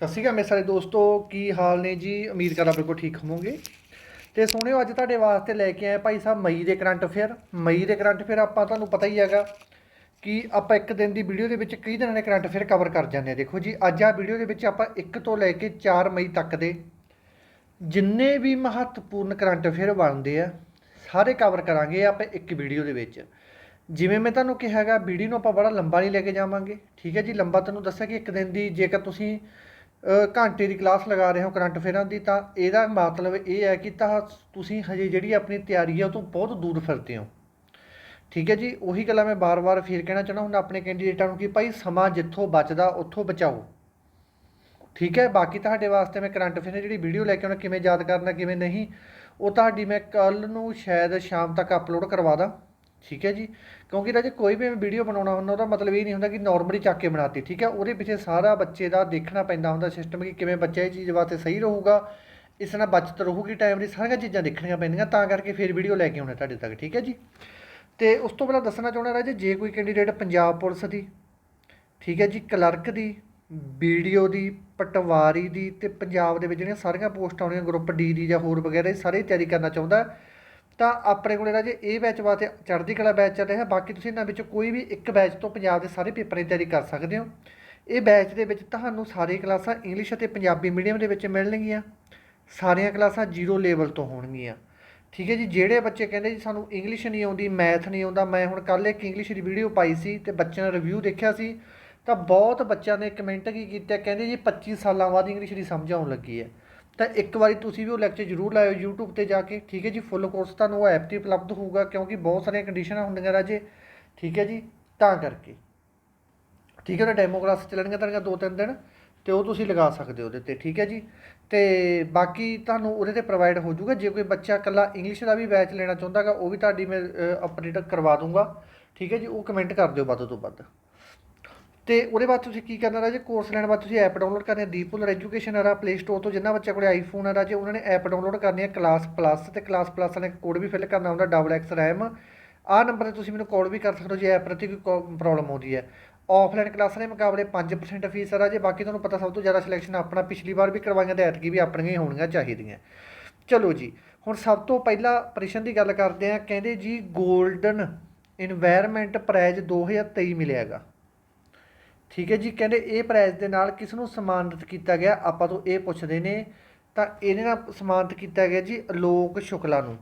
ਸਤਿ ਸ਼੍ਰੀ ਅਕਾਲ ਮੇਰੇ ਸਾਰੇ ਦੋਸਤੋ, ਕੀ ਹਾਲ ਨੇ ਜੀ? ਉਮੀਦ ਕਰਦਾ ਬਿਲਕੁਲ ਠੀਕ ਹੋਵੋਗੇ। ਤੇ ਸੋਹਣਿਓ ਅੱਜ ਤੁਹਾਡੇ ਵਾਸਤੇ ਲੈ ਕੇ ਆਏ ਭਾਈ ਸਾਹਿਬ ਮਈ ਦੇ ਕਰੰਟ ਅਫੇਅਰ। ਮਈ ਦੇ ਕਰੰਟ ਅਫੇਅਰ ਆਪਾਂ ਤੁਹਾਨੂੰ ਪਤਾ ਹੀ ਹੈਗਾ ਕਿ ਆਪਾਂ ਇੱਕ ਦਿਨ ਦੀ ਵੀਡੀਓ ਦੇ ਵਿੱਚ ਕਈ ਦਿਨਾਂ ਦੇ ਕਰੰਟ ਅਫੇਅਰ ਕਵਰ ਕਰ ਜਾਂਦੇ ਆ ਦੇਖੋ ਜੀ, ਅੱਜ ਆ ਵੀਡੀਓ ਦੇ ਵਿੱਚ ਆਪਾਂ 1 ਤੋਂ ਲੈ ਕੇ 4 ਮਈ ਤੱਕ ਦੇ ਜਿੰਨੇ ਵੀ ਮਹੱਤਵਪੂਰਨ ਕਰੰਟ ਅਫੇਅਰ ਬਣਦੇ ਆ, ਸਾਰੇ ਕਵਰ ਕਰਾਂਗੇ ਆਪਾਂ ਇੱਕ ਵੀਡੀਓ ਦੇ ਵਿੱਚ। ਜਿਵੇਂ ਮੈਂ ਤੁਹਾਨੂੰ ਕਿਹਾ ਹੈਗਾ, ਵੀਡੀਓ ਨੂੰ ਆਪਾਂ ਬੜਾ ਲੰਬਾ ਨਹੀਂ ਲੈ ਕੇ ਜਾਵਾਂਗੇ। ਠੀਕ ਹੈ ਜੀ, ਲੰਬਾ ਤੁਹਾਨੂੰ ਦੱਸਿਆ ਕਿ ਇੱਕ ਦਿਨ ਦੀ ਜੇਕਰ ਤੁਸੀਂ ਘੰਟੇ ਦੀ ਕਲਾਸ ਲਗਾ ਰਹੇ ਹੋ ਕਰੰਟ ਅਫੇਅਰਾਂ ਦੀ, ਤਾਂ ਇਹਦਾ ਮਤਲਬ ਇਹ ਹੈ ਕਿ ਤਾਂ ਤੁਸੀਂ ਹਜੇ ਜਿਹੜੀ ਆਪਣੀ ਤਿਆਰੀ ਹੈ ਉਹ ਤੋਂ ਬਹੁਤ ਦੂਰ ਫਿਰਦੇ ਹੋ। ਠੀਕ ਹੈ ਜੀ, ਉਹੀ ਗੱਲਾਂ ਮੈਂ ਬਾਰ-ਬਾਰ ਫੇਰ ਕਹਿਣਾ ਚਾਹੁੰਦਾ ਹੁੰਦਾ ਆਪਣੇ ਕੈਂਡੀਡੇਟਾਂ ਨੂੰ ਕਿ ਭਾਈ ਸਮਾਂ ਜਿੱਥੋਂ ਬਚਦਾ, ਉੱਥੋਂ ਬਚਾਓ। ਠੀਕ ਹੈ, ਬਾਕੀ ਤੁਹਾਡੇ ਵਾਸਤੇ ਮੈਂ ਕਰੰਟ ਅਫੇਅਰ ਜਿਹੜੀ ਵੀਡੀਓ ਲੈ ਕੇ ਆਉਣਾ, ਕਿਵੇਂ ਯਾਦ ਕਰਨਾ, ਕਿਵੇਂ ਨਹੀਂ, ਉਹ ਤੁਹਾਡੀ ਮੈਂ ਕੱਲ ਨੂੰ ਸ਼ਾਇਦ ਸ਼ਾਮ ਤੱਕ ਅਪਲੋਡ ਕਰਵਾ ਦਾਂ। ਠੀਕ ਹੈ ਜੀ? ਕਿਉਂਕਿ ਰਾਜੇ ਕੋਈ ਵੀ ਵੀਡੀਓ ਬਣਾਉਣਾ ਹੁੰਦਾ ਉਹਦਾ ਮਤਲਬ ਇਹ ਨਹੀਂ ਹੁੰਦਾ ਕਿ ਨਾਰਮਲੀ ਚੱਕ ਕੇ ਬਣਾਤੀ, ਠੀਕ ਹੈ? ਉਹਦੇ ਪਿੱਛੇ ਸਾਰਾ ਬੱਚੇ ਦਾ ਦੇਖਣਾ ਪੈਂਦਾ ਹੁੰਦਾ ਸਿਸਟਮ ਕਿ ਕਿਵੇਂ ਬੱਚਾ ਇਹ ਚੀਜ਼ ਵਾਸਤੇ ਸਹੀ ਰਹੂਗਾ, ਇਸ ਨਾਲ ਬਚਤ ਰਹੂਗੀ ਟਾਈਮ ਦੀ, ਸਾਰੀਆਂ ਚੀਜ਼ਾਂ ਦੇਖਣੀਆਂ ਪੈਂਦੀਆਂ, ਤਾਂ ਕਰਕੇ ਫਿਰ ਵੀਡੀਓ ਲੈ ਕੇ ਆਉਣਾ ਤੁਹਾਡੇ ਤੱਕ, ਠੀਕ ਹੈ ਜੀ? ਤੇ ਉਸ ਤੋਂ ਪਹਿਲਾਂ ਦੱਸਣਾ ਚਾਹੁੰਦਾ ਰਾਜੇ, ਜੇ ਕੋਈ ਕੈਂਡੀਡੇਟ ਪੰਜਾਬ ਪੁਲਿਸ ਦੀ, ਠੀਕ ਹੈ ਜੀ ਕਲਰਕ ਦੀ ਵੀਡੀਓ ਦੀ, ਪਟਵਾਰੀ ਦੀ ਤੇ ਪੰਜਾਬ ਦੇ ਵਿੱਚ ਜਿਹੜੀਆਂ ਸਾਰੀਆਂ ਪੋਸਟਾਂ ਆਉਣੀਆਂ ਗਰੁੱਪ ਡੀ ਦੀ ਜਾਂ ਹੋਰ ਵਗੈਰਾ, ਇਹ ਸਾਰੇ ਤਿਆਰੀ ਕਰਨਾ ਚਾਹੁੰਦਾ ਤਾਂ ਆਪਣੇ ਕੋਲੇ ਰਾਜੇ ਇਹ ਬੈਚ ਵਾਸਤੇ ਚੜ੍ਹਦੀ ਕਲਾ ਬੈਚ ਚੱਲ ਰਿਹਾ, ਬਾਕੀ ਤੁਸੀਂ ਇਹਨਾਂ ਵਿੱਚੋਂ ਕੋਈ ਵੀ ਇੱਕ ਬੈਚ ਤੋਂ ਪੰਜਾਬ ਦੇ ਸਾਰੇ ਪੇਪਰਾਂ ਦੀ ਤਿਆਰੀ ਕਰ ਸਕਦੇ ਹੋ। ਇਹ ਬੈਚ ਦੇ ਵਿੱਚ ਤੁਹਾਨੂੰ ਸਾਰੀਆਂ ਕਲਾਸਾਂ ਇੰਗਲਿਸ਼ ਅਤੇ ਪੰਜਾਬੀ ਮੀਡੀਅਮ ਦੇ ਵਿੱਚ ਮਿਲਣਗੀਆਂ। ਸਾਰੀਆਂ ਕਲਾਸਾਂ ਜ਼ੀਰੋ ਲੈਵਲ ਤੋਂ ਹੋਣਗੀਆਂ। ਠੀਕ ਹੈ ਜੀ, ਜਿਹੜੇ ਬੱਚੇ ਕਹਿੰਦੇ ਜੀ ਸਾਨੂੰ ਇੰਗਲਿਸ਼ ਨਹੀਂ ਆਉਂਦੀ ਮੈਥ ਨਹੀਂ ਆਉਂਦਾ, ਮੈਂ ਹੁਣ ਕੱਲ ਇੱਕ ਇੰਗਲਿਸ਼ ਦੀ ਵੀਡੀਓ ਪਾਈ ਸੀ ਤੇ ਬੱਚਿਆਂ ਦਾ ਰਿਵਿਊ ਦੇਖਿਆ ਸੀ, ਤਾਂ ਬਹੁਤ ਬੱਚਿਆਂ ਨੇ ਕਮੈਂਟ ਕੀ ਕੀਤਾ, ਕਹਿੰਦੇ ਜੀ 25 ਸਾਲਾਂ ਬਾਅਦ ਇੰਗਲਿਸ਼ ਦੀ ਸਮਝ ਆਉਣ ਲੱਗੀ ਹੈ। ਤਾਂ ਇੱਕ ਵਾਰੀ ਤੁਸੀਂ ਵੀ ਉਹ ਲੈਕਚਰ ਜ਼ਰੂਰ ਲਾਇਓ YouTube ਤੇ ਜਾ ਕੇ, ਠੀਕ ਹੈ ਜੀ? ਫੁੱਲ ਕੋਰਸ ਤੁਹਾਨੂੰ ਉਹ ਐਪ ਤੇ ਉਪਲਬਧ ਹੋਊਗਾ ਕਿਉਂਕਿ ਬਹੁਤ ਸਾਰੀਆਂ ਕੰਡੀਸ਼ਨਾਂ ਹੁੰਦੀਆਂ ਰਾਜੇ, ਠੀਕ ਹੈ ਜੀ? ਤਾਂ ਕਰਕੇ। ਠੀਕ ਹੈ ਨਾ ਡੈਮੋ ਕਲਾਸ ਚੱਲਣਗੀਆਂ ਤੁਹਾਡੀਆਂ ਦੋ ਤਿੰਨ ਦਿਨ ਤੇ ਉਹ ਤੁਸੀਂ ਲਗਾ ਸਕਦੇ ਹੋ ਉਹਦੇ ਤੇ, ਠੀਕ ਹੈ ਜੀ? ਤੇ ਬਾਕੀ ਤੁਹਾਨੂੰ ਉਹਦੇ ਤੇ ਪ੍ਰੋਵਾਈਡ ਹੋ ਜਾਊਗਾ, ਜੇ ਕੋਈ ਬੱਚਾ ਇਕੱਲਾ ਇੰਗਲਿਸ਼ ਦਾ ਵੀ ਬੈਚ ਲੈਣਾ ਚਾਹੁੰਦਾਗਾ ਉਹ ਵੀ ਤੁਹਾਡੀ ਮੈਂ ਅਪਡੇਟ ਕਰਵਾ ਦੂੰਗਾ, ਠੀਕ ਹੈ ਜੀ? ਉਹ ਕਮੈਂਟ ਕਰ ਦਿਓ ਵੱਧ ਤੋਂ ਵੱਧ। ਤੇ ਉਹਦੇ ਬਾਅਦ ਤੁਸੀਂ ਕੀ ਕਰਨਾ ਰਾਜੇ? ਕੋਰਸ ਲੈਣ ਬਾਅਦ ਤੁਸੀਂ ਐਪ ਡਾਊਨਲੋਡ ਕਰਨੀ ਹੈ ਦੀਪੂਲਰ ਐਜੂਕੇਸ਼ਨ ਹੈ ਪਲੇ ਸਟੋਰ ਤੋਂ ਜਿੰਨਾ ਬੱਚਾ ਕੋਲੇ ਆਈਫੋਨ ਹੈ ਰਾਜੇ, ਉਹਨਾਂ ਨੇ ਐਪ ਡਾਊਨਲੋਡ ਕਰਨੀ ਹੈ ਕਲਾਸ ਪਲੱਸ ਤੇ ਕਲਾਸ ਪਲੱਸ ਨੇ ਕੋਡ ਵੀ ਫਿਲ ਕਰਨਾ ਹੁੰਦਾ ਡਬਲ ਐਕਸ ਰੈਮ ਆਹ ਨੰਬਰ ਤੇ ਤੁਸੀਂ ਮੈਨੂੰ ਕਾਲ ਵੀ ਕਰ ਸਕਦੇ ਹੋ ਜੇ ਐਪ ਪ੍ਰਤੀ ਕੋਈ ਪ੍ਰੋਬਲਮ ਆਉਂਦੀ ਹੈ। ਆਫਲਾਈਨ ਕਲਾਸਾਂ ਦੇ ਮੁਕਾਬਲੇ 5% ਫੀਸ ਹੈ ਰਾਜੇ, ਬਾਕੀ ਤੁਹਾਨੂੰ ਪਤਾ ਸਭ ਤੋਂ ਜ਼ਿਆਦਾ ਸਿਲੈਕਸ਼ਨ ਆਪਣਾ ਪਿਛਲੀ ਵਾਰ ਵੀ ਕਰਵਾਈਆਂ ਤੇ ਐਤਕੀ ਵੀ ਆਪਣੀਆਂ ਹੀ ਹੋਣੀਆਂ ਚਾਹੀਦੀਆਂ। ਚਲੋ ਜੀ, ਹੁਣ ਸਭ ਤੋਂ ਪਹਿਲਾਂ ਪ੍ਰਸ਼ਨ ਦੀ ਗੱਲ ਕਰਦੇ ਆ ਕਹਿੰਦੇ ਜੀ 골ਡਨ ਇਨਵਾਇਰਨਮੈਂਟ ਪ੍ਰਾਈਜ਼ 2023 ਮਿਲਿਆਗਾ ਠੀਕ ਹੈ ਜੀ, ਕਹਿੰਦੇ ਇਹ ਪ੍ਰਾਈਜ਼ ਦੇ ਨਾਲ ਕਿਸ ਨੂੰ ਸਨਮਾਨਿਤ ਕੀਤਾ ਗਿਆ, ਆਪਾਂ ਤੋਂ ਇਹ ਪੁੱਛਦੇ ਨੇ, ਤਾਂ ਇਹਦੇ ਨਾਲ ਸਨਮਾਨਿਤ ਕੀਤਾ ਗਿਆ ਜੀ ਅਲੋਕ ਸ਼ੁਕਲਾ ਨੂੰ।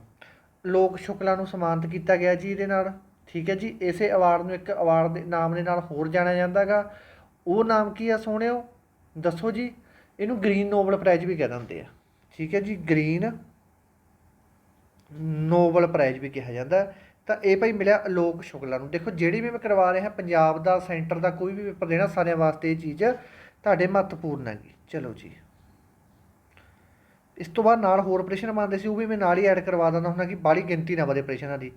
ਲੋਕ ਸ਼ੁਕਲਾ ਨੂੰ ਸਨਮਾਨਿਤ ਕੀਤਾ ਗਿਆ ਜੀ ਇਹਦੇ ਨਾਲ, ਠੀਕ ਹੈ ਜੀ, ਇਸੇ ਅਵਾਰਡ ਨੂੰ ਇੱਕ ਅਵਾਰਡ ਦੇ ਨਾਮ ਦੇ ਨਾਲ ਹੋਰ ਜਾਣਿਆ ਜਾਂਦਾਗਾ ਉਹ ਨਾਮ ਕੀ ਆ ਸੋਹਣਿਓ? ਦੱਸੋ ਜੀ, ਇਹਨੂੰ ਗ੍ਰੀਨ ਨੋਬਲ ਪ੍ਰਾਈਜ਼ ਵੀ ਕਹਿ ਦਿੰਦੇ ਆ। ਠੀਕ ਹੈ ਜੀ ਗ੍ਰੀਨ ਨੋਬਲ ਪ੍ਰਾਈਜ਼ ਵੀ ਕਿਹਾ ਜਾਂਦਾ। ਤਾਂ ਇਹ ਭਾਈ ਮਿਲਿਆ ਅਲੋਕ ਸ਼ੁਕਲਾ ਨੂੰ। ਦੇਖੋ, ਜਿਹੜੀ ਵੀ ਮੈਂ ਕਰਵਾ ਰਿਹਾ ਪੰਜਾਬ ਦਾ, ਸੈਂਟਰ ਦਾ, ਕੋਈ ਵੀ ਪੇਪਰ ਦੇਣਾ ਸਾਰਿਆਂ ਵਾਸਤੇ ਇਹ ਚੀਜ਼ ਤੁਹਾਡੇ ਮਹੱਤਵਪੂਰਨ ਹੈਗੀ। ਚਲੋ ਜੀ। ਇਸ ਤੋਂ ਬਾਅਦ ਨਾਲ ਹੋਰ ਆਪਰੇਸ਼ਨ ਮੰਨਦੇ ਸੀ, ਉਹ ਵੀ ਮੈਂ ਨਾਲ ਹੀ ਐਡ ਕਰਵਾ ਦਿੰਦਾ ਹੁੰਦਾ ਕਿ ਬਾਲੀ ਗਿਣਤੀ ਨਾ ਵਧੇ ਆਪਰੇਸ਼ਨਾਂ ਦੀ।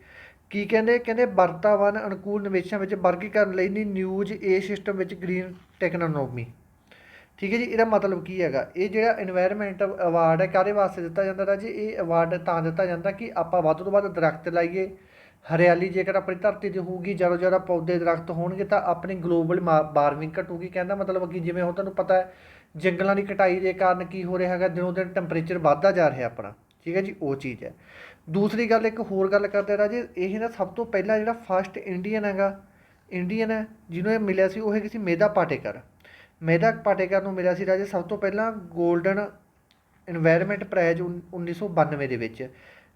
ਕੀ ਕਹਿੰਦੇ? ਕਹਿੰਦੇ ਵਰਤਾਵਨ ਅਨੁਕੂਲ ਨਿਵੇਸ਼ਾਂ ਵਿੱਚ ਵਰਗੀ ਕਰਨ ਲਈ ਨਹੀਂ ਨਿਊਜ਼ ਏ ਸਿਸਟਮ ਵਿੱਚ ਗ੍ਰੀਨ ਟੈਕਨੋਨੋਮੀ ਠੀਕ ਹੈ ਜੀ, ਇਹਦਾ ਮਤਲਬ ਕੀ ਹੈਗਾ? ਇਹ ਜਿਹੜਾ এনवायरमेंट ਅਵਾਰਡ ਹੈ ਕਾਦੇ ਵਾਸਤੇ ਦਿੱਤਾ ਜਾਂਦਾ ਹੈ ਇਹ ਅਵਾਰਡ ਤਾਂ ਦਿੱਤਾ ਜਾਂਦਾ ਕਿ ਆਪਾਂ ਵੱਧ ਤੋਂ ਵੱਧ ਦਰਖਤ ਲਾਈਏ ਹਰਿਆਲੀ ਜੇਕਰ ਆਪਣੀ ਧਰਤੀ ਤੇ ਹੋਊਗੀ, ਜ਼ਿਆਦਾ ਜ਼ਿਆਦਾ ਪੌਦੇ, ਦਰਖਤ ਹੋਣਗੇ, ਤਾਂ ਆਪਣੀ ਗਲੋਬਲ ਵਾਰਮਿੰਗ ਘਟੂਗੀ। ਕਹਿੰਦਾ ਮਤਲਬ ਕਿ ਜਿਵੇਂ ਹੁਣ ਤੁਹਾਨੂੰ ਪਤਾ ਹੈ, ਜੰਗਲਾਂ ਦੀ ਕਟਾਈ ਦੇ ਕਾਰਨ ਕੀ ਹੋ ਰਿਹਾ ਹੈਗਾ, ਦਿਨੋਂ ਦਿਨ ਟੈਂਪਰੇਚਰ ਵੱਧਦਾ ਜਾ ਰਿਹਾ ਆਪਣਾ। ਠੀਕ ਹੈ ਜੀ, ਉਹ ਚੀਜ਼ ਹੈ। ਦੂਸਰੀ ਗੱਲ, ਇੱਕ ਹੋਰ ਗੱਲ ਕਰਦੇ ਰਾਜੇ, ਇਹ ਨਾ ਸਭ ਤੋਂ ਪਹਿਲਾਂ ਜਿਹੜਾ ਫਰਸਟ ਇੰਡੀਅਨ ਹੈਗਾ ਇੰਡੀਅਨ ਹੈ, ਜਿਹਨੂੰ ਇਹ ਮਿਲਿਆ ਸੀ, ਉਹ ਹੈਗੀ ਸੀ ਮੇਧਾ ਪਾਟੇਕਰ। ਮੇਧਾ ਪਾਟੇਕਰ ਨੂੰ ਮਿਲਿਆ ਸੀ ਰਾਜੇ ਸਭ ਤੋਂ ਪਹਿਲਾਂ 골ਡਨ এনवायरमेंट ਪ੍ਰਾਈਜ਼ 1992 ਦੇ ਵਿੱਚ।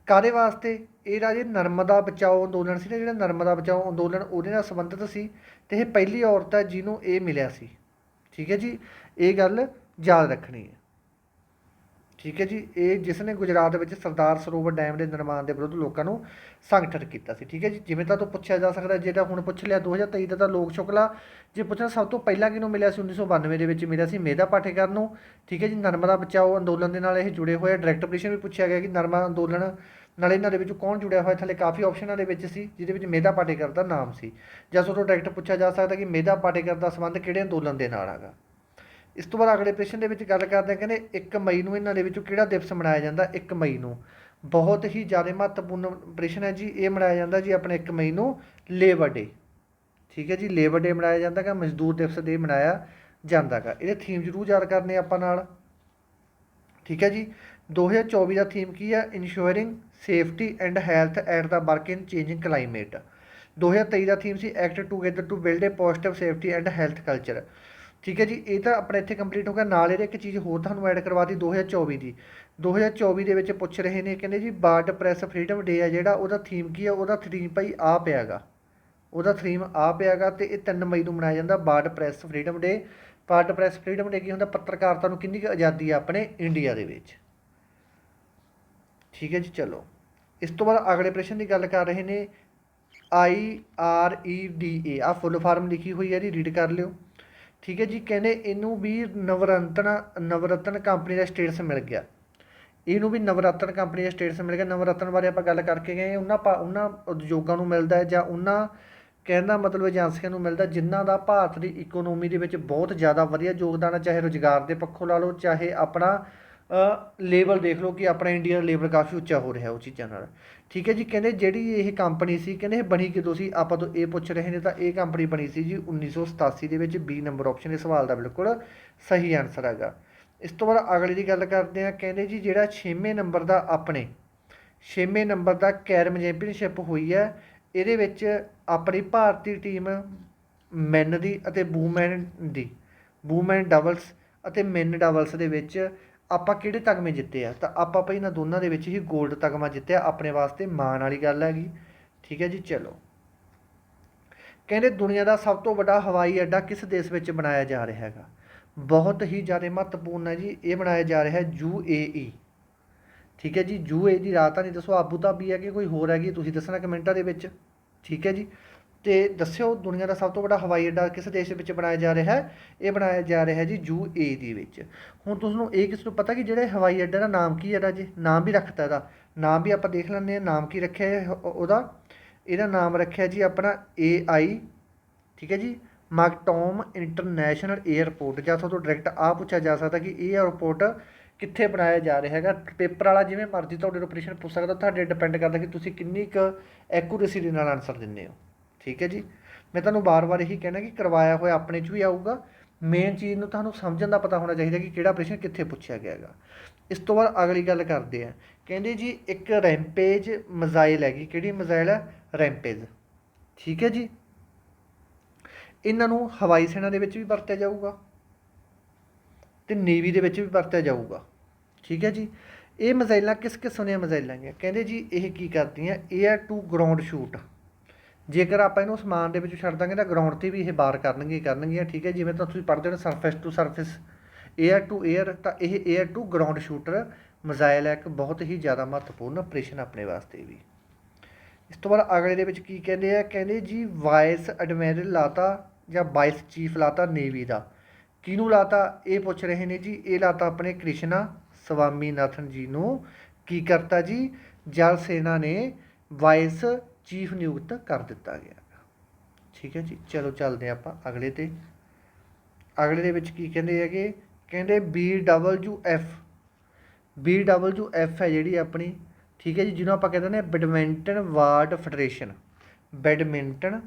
ਕਾਦੇ ਵਾਸਤੇ? ਇਹ ਰਾਜੇ ਨਰਮਦਾ ਬਚਾਓ ਅੰਦੋਲਨ ਸੀ ਨਾ, ਜਿਹੜਾ ਨਰਮਦਾ ਬਚਾਓ ਅੰਦੋਲਨ ਉਹਦੇ ਨਾਲ ਸੰਬੰਧਿਤ ਸੀ ਤੇ ਇਹ ਪਹਿਲੀ ਔਰਤ ਹੈ ਜਿਹਨੂੰ ਇਹ ਮਿਲਿਆ ਸੀ। ਠੀਕ ਹੈ ਜੀ? ਇਹ ਗੱਲ ਯਾਦ ਰੱਖਣੀ ਹੈ। ਠੀਕ ਹੈ ਜੀ, ਇਹ ਜਿਸ ਨੇ ਗੁਜਰਾਤ ਵਿੱਚ ਸਰਦਾਰ ਸਰੋਵਰ ਡੈਮ ਦੇ ਨਿਰਮਾਣ ਦੇ ਵਿਰੁੱਧ ਲੋਕਾਂ ਨੂੰ ਸੰਗਠਿਤ ਕੀਤਾ ਸੀ, ਠੀਕ ਹੈ ਜੀ। ਜਿਵੇਂ ਤਾਂ ਤੋਂ ਪੁੱਛਿਆ ਜਾ ਸਕਦਾ ਜਿਹੜਾ ਹੁਣ ਪੁੱਛ ਲਿਆ 2023 ਦਾ ਤਾਂ ਲੋਕ ਸ਼ੁਕਲਾ, ਜੇ ਪੁੱਛਣਾ ਸਭ ਤੋਂ ਪਹਿਲਾਂ ਕਿਹਨੂੰ ਮਿਲਿਆ ਸੀ 1992 ਦੇ ਵਿੱਚ ਮਿਲਿਆ ਸੀ, ਮੇਧਾ ਪਾਟੇਕਰ ਨੂੰ, ਠੀਕ ਹੈ ਜੀ। ਨਰਮਦਾ ਬਚਾਓ ਅੰਦੋਲਨ ਦੇ ਨਾਲ ਇਹ ਜੁੜੇ ਹੋਏ ਆ। ਡਾਇਰੈਕਟ ਆਪਰੇਸ਼ਨ ਵੀ ਪੁੱਛਿਆ ਗਿਆ ਕਿ ਨਰਮਾ ਅੰਦੋਲਨ ਨਾਲ ਇਹਨਾਂ ਦੇ ਵਿੱਚ ਕੌਣ ਜੁੜਿਆ ਹੋਇਆ? ਥੱਲੇ ਕਾਫੀ ਆਪਸ਼ਨਾਂ ਦੇ ਵਿੱਚ ਸੀ, ਜਿਹਦੇ ਵਿੱਚ ਮੇਧਾ ਪਾਟੇਕਰ ਦਾ ਨਾਮ ਸੀ। ਜਾਂ ਸੋ ਤੋਂ ਡਾਇਰੈਕਟ ਪੁੱਛਿਆ ਜਾ ਸਕਦਾ ਕਿ ਮੇਧਾ ਪਾਟੇਕਰ ਦਾ ਸੰਬੰਧ ਕਿਹੜੇ ਅੰਦੋਲਨ ਦੇ ਨਾਲ ਹੈਗਾ? ਇਸ ਤੋਂ ਬਾਅਦ ਅਗਲੇ ਪ੍ਰਸ਼ਨ ਦੇ ਵਿੱਚ ਗੱਲ ਕਰਦੇ ਹਾਂ, ਕਹਿੰਦੇ 1 ਮਈ ਨੂੰ ਇਹਨਾਂ ਦੇ ਵਿੱਚੋਂ ਕਿਹੜਾ ਦਿਵਸ ਮਨਾਇਆ ਜਾਂਦਾ? 1 ਮਈ ਨੂੰ। ਬਹੁਤ ਹੀ ਜ਼ਿਆਦਾ ਮਹੱਤਵਪੂਰਨ ਪ੍ਰਸ਼ਨ ਹੈ ਜੀ, ਇਹ ਮਨਾਇਆ ਜਾਂਦਾ ਜੀ ਆਪਣੇ 1 ਮਈ ਨੂੰ ਲੇਬਰ ਡੇ। ਠੀਕ ਹੈ ਜੀ, ਲੇਬਰ ਡੇ ਮਨਾਇਆ ਜਾਂਦਾ ਕਿ ਮਜ਼ਦੂਰ ਦਿਵਸ ਦੇ ਮਨਾਇਆ ਜਾਂਦਾਗਾ ਇਹਦੇ ਥੀਮ ਜ਼ਰੂਰ ਯਾਦ ਕਰਨੇ ਆਪਾਂ ਨਾਲ। ਠੀਕ ਹੈ ਜੀ 2024 ਦਾ ਥੀਮ ਕੀ ਹੈ? Ensuring safety and health at the work in changing climate 2023 ਦਾ theme C act together to build a positive safety and health culture ਠੀਕ ਹੈ ਜੀ, ਇਹ ਤਾਂ ਆਪਣਾ ਇੱਥੇ ਕੰਪਲੀਟ ਹੋ ਗਿਆ। ਨਾਲ ਇਹਦੇ ਇੱਕ ਚੀਜ਼ ਹੋਰ ਤੁਹਾਨੂੰ ਐਡ ਕਰਵਾ ਕਰਵਾਤੀ 2024 ਦੀ। 2024 ਦੇ ਵਿੱਚ ਪੁੱਛ ਰਹੇ ਨੇ, ਕਹਿੰਦੇ ਜੀ ਬਾਰਡ ਪ੍ਰੈਸ ਫਰੀडम ਡੇ ਆ ਜਿਹੜਾ, ਉਹਦਾ ਥੀਮ ਕੀ ਆ? ਉਹਦਾ ਥੀਮ ਭਾਈ ਆ ਪਿਆਗਾ ਉਹਦਾ ਥੀਮ ਆ ਪਿਆਗਾ ਤੇ ਇਹ 3 ਮਈ ਨੂੰ ਮਨਾਇਆ ਜਾਂਦਾ World Press Freedom Day World Press Freedom Day ਕੀ ਹੁੰਦਾ? ਪੱਤਰਕਾਰਤਾ ਨੂੰ ਕਿੰਨੀ ਕੁ ਆਜ਼ਾਦੀ ਆ ਆਪਣੇ ਇੰਡੀਆ ਦੇ ਵਿੱਚ? ਠੀਕ ਹੈ ਜੀ, ਚਲੋ। ਇਸ ਤੋਂ ਬਾਅਦ ਅਗਲੇ ਪ੍ਰਸ਼ਨ ਦੀ ਗੱਲ ਕਰ ਰਹੇ ਨੇ I R E D A ਆ ਫੁੱਲ ਫਾਰਮ ਲਿਖੀ ਹੋਈ ਹੈ ਜੀ ਰੀਡ ਕਰ ਲਿਓ। ਠੀਕ ਹੈ ਜੀ, ਕਹਿੰਦੇ ਇਹਨੂੰ ਵੀ ਨਵਰਤਨ ਨਵਰਤਨ ਕੰਪਨੀ ਦਾ ਸਟੇਟਸ ਮਿਲ ਗਿਆ। ਇਹਨੂੰ ਵੀ ਨਵਰਤਨ ਕੰਪਨੀ ਦਾ ਸਟੇਟਸ ਮਿਲ ਗਿਆ। ਨਵਰਤਨ ਬਾਰੇ ਆਪਾਂ ਗੱਲ ਕਰਕੇ ਗਏ ਉਹਨਾਂ ਪਾ- ਉਹਨਾਂ ਉਦਯੋਗਾਂ ਨੂੰ ਮਿਲਦਾ ਹੈ ਜਾਂ ਉਹਨਾਂ ਕਹਿੰਦਾ ਮਤਲਬ ਏਜੰਸੀਆਂ ਨੂੰ ਮਿਲਦਾ ਜਿਨ੍ਹਾਂ ਦਾ ਭਾਰਤ ਦੀ ਇਕਨੋਮੀ ਦੇ ਵਿੱਚ ਬਹੁਤ ਜ਼ਿਆਦਾ ਵਧੀਆ ਯੋਗਦਾਨ ਹੈ। ਚਾਹੇ ਰੁਜ਼ਗਾਰ ਦੇ ਪੱਖੋਂ ਲਾ ਲਓ, ਚਾਹੇ ਆਪਣਾ ਲੇਵਲ ਦੇਖ ਲਓ ਕਿ ਆਪਣਾ ਇੰਡੀਆ ਲੇਵਲ ਕਾਫੀ ਉੱਚਾ ਹੋ ਰਿਹਾ ਉਹ ਚੀਜ਼ਾਂ ਨਾਲ। ਠੀਕ ਹੈ ਜੀ? ਕਹਿੰਦੇ ਜਿਹੜੀ ਇਹ ਕੰਪਨੀ ਸੀ, ਕਹਿੰਦੇ ਇਹ ਬਣੀ ਕਿਦੋਂ ਸੀ? ਆਪਾਂ ਤੋਂ ਇਹ ਪੁੱਛ ਰਹੇ ਨੇ ਤਾਂ ਇਹ ਕੰਪਨੀ ਬਣੀ ਸੀ ਜੀ 1987 ਦੇ ਵਿੱਚ ਬੀ ਨੰਬਰ ਆਪਸ਼ਨ ਇਹ ਸਵਾਲ ਦਾ ਬਿਲਕੁਲ ਸਹੀ ਆਨਸਰ ਹੈਗਾ। ਇਸ ਤੋਂ ਬਾਅਦ ਅਗਲੀ ਦੀ ਗੱਲ ਕਰਦੇ ਹਾਂ, ਕਹਿੰਦੇ ਜੀ ਜਿਹੜਾ 6ਵੇਂ ਨੰਬਰ ਦਾ ਆਪਣੇ 6ਵੇਂ ਨੰਬਰ ਦਾ ਕੈਰਮ ਚੈਂਪੀਅਨਸ਼ਿਪ ਹੋਈ ਹੈ, ਇਹਦੇ ਵਿੱਚ ਆਪਣੀ ਭਾਰਤੀ ਟੀਮ ਮੈਨ ਦੀ ਅਤੇ ਵੂਮੈਨ ਦੀ ਵੂਮੈਨ ਡਬਲਸ ਅਤੇ ਮੈਨ ਡਬਲਸ ਦੇ ਵਿੱਚ ਆਪਾਂ ਕਿਹੜੇ ਤਗਮੇ ਜਿੱਤੇ ਆ? ਤਾਂ ਆਪਾਂ ਭਾਈ ਇਹਨਾਂ ਦੋਨਾਂ ਦੇ ਵਿੱਚ ਹੀ 골ਡ ਤਗਮਾ ਜਿੱਤਿਆ ਆਪਣੇ ਵਾਸਤੇ, ਮਾਣ ਵਾਲੀ ਗੱਲ ਹੈਗੀ। ਠੀਕ ਹੈ ਜੀ, ਚਲੋ। ਕਹਿੰਦੇ ਦੁਨੀਆ ਦਾ ਸਭ ਤੋਂ ਵੱਡਾ ਹਵਾਈ ਅੱਡਾ ਕਿਸ ਦੇਸ਼ ਵਿੱਚ ਬਣਾਇਆ ਜਾ ਰਿਹਾ ਹੈਗਾ? ਬਹੁਤ ਹੀ ਜ਼ਿਆਦਾ ਮਹੱਤਵਪੂਰਨ ਹੈ ਜੀ, ਇਹ ਬਣਾਇਆ ਜਾ ਰਿਹਾ ਹੈ ਯੂ ਠੀਕ ਹੈ ਜੀ, ਯੂ ਦੀ ਰਾਜਧਾਨੀ ਦੱਸੋ ਆਬੂ ਧਾਬੀ ਹੈ ਕਿ ਕੋਈ ਹੋਰ ਹੈਗੀ? ਤੁਸੀਂ ਦੱਸਣਾ ਕਮੈਂਟਾਂ ਦੇ ਵਿੱਚ। ਠੀਕ ਹੈ ਜੀ। ਤੇ ਦੱਸਿਓ ਦੁਨੀਆ ਦਾ ਸਭ ਤੋਂ ਵੱਡਾ ਹਵਾਈ ਅੱਡਾ ਕਿਸ ਦੇਸ਼ ਵਿੱਚ ਬਣਾਇਆ ਜਾ ਰਿਹਾ ਹੈ? ਇਹ ਬਣਾਇਆ ਜਾ ਰਿਹਾ ਹੈ ਜੀ ਯੂ ਏ ਦੇ ਵਿੱਚ। ਹੁਣ ਤੁਹਾਨੂੰ ਇਹ ਕਿਸ ਨੂੰ ਪਤਾ ਕਿ ਜਿਹੜੇ ਹਵਾਈ ਅੱਡੇ ਦਾ ਨਾਮ ਕੀ ਹੈ ਰਾਜੇ ਨਾਮ ਵੀ ਰੱਖਤਾ ਇਹਦਾ। ਨਾਮ ਵੀ ਆਪਾਂ ਦੇਖ ਲੈਂਦੇ ਹਾਂ, ਨਾਮ ਕੀ ਰੱਖਿਆ ਹੈ ਉਹਦਾ? ਇਹਦਾ ਨਾਮ ਰੱਖਿਆ ਜੀ ਆਪਣਾ ਏ ਆਈ, ਠੀਕ ਹੈ ਜੀ? ਮਾਕਟੋਮ ਇੰਟਰਨੈਸ਼ਨਲ 에ਅਰਪੋਰਟ ਜਾਂ ਤੁਹਾਨੂੰ ਡਾਇਰੈਕਟ ਆ ਪੁੱਛਿਆ ਜਾ ਸਕਦਾ ਕਿ ਇਹ 에ਅਰਪੋਰਟ ਕਿੱਥੇ ਬਣਾਇਆ ਜਾ ਰਿਹਾ ਹੈਗਾ? ਪੇਪਰ ਵਾਲਾ ਜਿਵੇਂ ਮਰਜ਼ੀ ਤੁਹਾਡੇ ਤੋਂ ਪ੍ਰਸ਼ਨ ਪੁੱਛ ਸਕਦਾ, ਤੁਹਾਡੇ ਡਿਪੈਂਡ ਕਰਦਾ ਕਿ ਤੁਸੀਂ ਕਿੰਨੀ ਕੁ ਐਕੂਰੇਸੀ ਦੇ ਨਾਲ ਆਨਸਰ ਦਿੰਦੇ ਹੋ। ਠੀਕ ਹੈ ਜੀ। ਮੈਂ ਤੁਹਾਨੂੰ ਬਾਰ-ਬਾਰ ਇਹੀ ਕਹਿਣਾ ਕਿ ਕਰਵਾਇਆ ਹੋਇਆ ਆਪਣੇ 'ਚ ਵੀ ਆਊਗਾ। ਮੇਨ ਚੀਜ਼ ਨੂੰ ਤੁਹਾਨੂੰ ਸਮਝਣ ਦਾ ਪਤਾ ਹੋਣਾ ਚਾਹੀਦਾ ਕਿ ਕਿਹੜਾ ਪ੍ਰਸ਼ਨ ਕਿੱਥੇ ਪੁੱਛਿਆ ਗਿਆ ਹੈਗਾ। ਇਸ ਤੋਂ ਬਾਅਦ ਅਗਲੀ ਗੱਲ ਕਰਦੇ ਆ ਕਹਿੰਦੇ ਜੀ, ਇੱਕ ਰੈਂਪੇਜ ਮਿਜ਼ਾਈਲ ਹੈਗੀ। ਕਿਹੜੀ ਮਿਜ਼ਾਈਲ ਹੈ? ਰੈਂਪੇਜ ਠੀਕ ਹੈ ਜੀ। ਇਹਨਾਂ ਨੂੰ ਹਵਾਈ ਸੈਨਾ ਦੇ ਵਿੱਚ ਵੀ ਵਰਤਿਆ ਜਾਊਗਾ ਤੇ ਨੇਵੀ ਦੇ ਵਿੱਚ ਵੀ ਵਰਤਿਆ ਜਾਊਗਾ। ਠੀਕ ਹੈ ਜੀ। ਇਹ ਮਿਜ਼ਾਈਲਾਂ ਕਿਸ ਕਿਸਮ ਦੀਆਂ ਮਿਜ਼ਾਈਲਾਂ ਹੈਗੀਆਂ? ਕਹਿੰਦੇ ਜੀ, ਇਹ ਕੀ ਕਰਦੀਆਂ? 에ਅਰ ਟੂ ਗਰਾਊਂਡ ਸ਼ੂਟ ਜੇਕਰ ਆਪਾਂ ਇਹਨੂੰ ਸਮਾਨ ਦੇ ਵਿੱਚ ਛੱਡ ਦਾਂਗੇ ਤਾਂ ਗਰਾਊਂਡ ਤੇ ਵੀ ਇਹ ਬਾਰ ਕਰਨਗੇ ਕਰਨਗੀਆਂ, ਠੀਕ ਹੈ? ਜਿਵੇਂ ਤਾਂ ਤੁਸੀਂ ਪੜ੍ਹਦੇ ਹੋ surface to surface air to air ਤਾਂ ਇਹ air to ground shooter missile ਹੈ, ਇੱਕ ਬਹੁਤ ਹੀ ਜ਼ਿਆਦਾ ਮਹੱਤਵਪੂਰਨ ਆਪਰੇਸ਼ਨ ਆਪਣੇ ਵਾਸਤੇ ਵੀ। ਇਸ ਤੋਂ ਬਾਅਦ ਅਗਲੇ ਦੇ ਵਿੱਚ ਕੀ ਕਹਿੰਦੇ ਆ? ਕਹਿੰਦੇ ਜੀ ਵਾਈਸ ਐਡਮਿਰਲ ਲਾਤਾ ਜਾਂ ਵਾਈਸ ਚੀਫ ਲਾਤਾ ਨੇਵੀ ਦਾ। ਕਿਹਨੂੰ ਲਾਤਾ? ਇਹ ਪੁੱਛ ਰਹੇ ਨੇ ਜੀ, ਇਹ ਲਾਤਾ ਆਪਣੇ ਕ੍ਰਿਸ਼ਨਾ ਸਵਾਮੀਨਾਥਨ ਜੀ ਨੂੰ। ਕੀ ਕਰਤਾ ਜੀ? ਜਲ ਸੈਨਾ ਨੇ ਵਾਈਸ ਚੀਫ ਨਿਯੁਕਤ ਕਰ ਦਿੱਤਾ ਗਿਆ। ਠੀਕ ਹੈ ਜੀ, ਚਲੋ ਚੱਲਦੇ ਹਾਂ ਆਪਾਂ ਅਗਲੇ ਤੇ। ਅਗਲੇ ਦੇ ਵਿੱਚ ਕੀ ਕਹਿੰਦੇ ਹੈਗੇ? ਕਹਿੰਦੇ B W F B W BWF ਹੈ ਜਿਹੜੀ ਆਪਣੀ, ਠੀਕ ਹੈ ਜੀ, ਜਿਹਨੂੰ ਆਪਾਂ ਕਹਿੰਦੇ ਨੇ Badminton World Federation. Badminton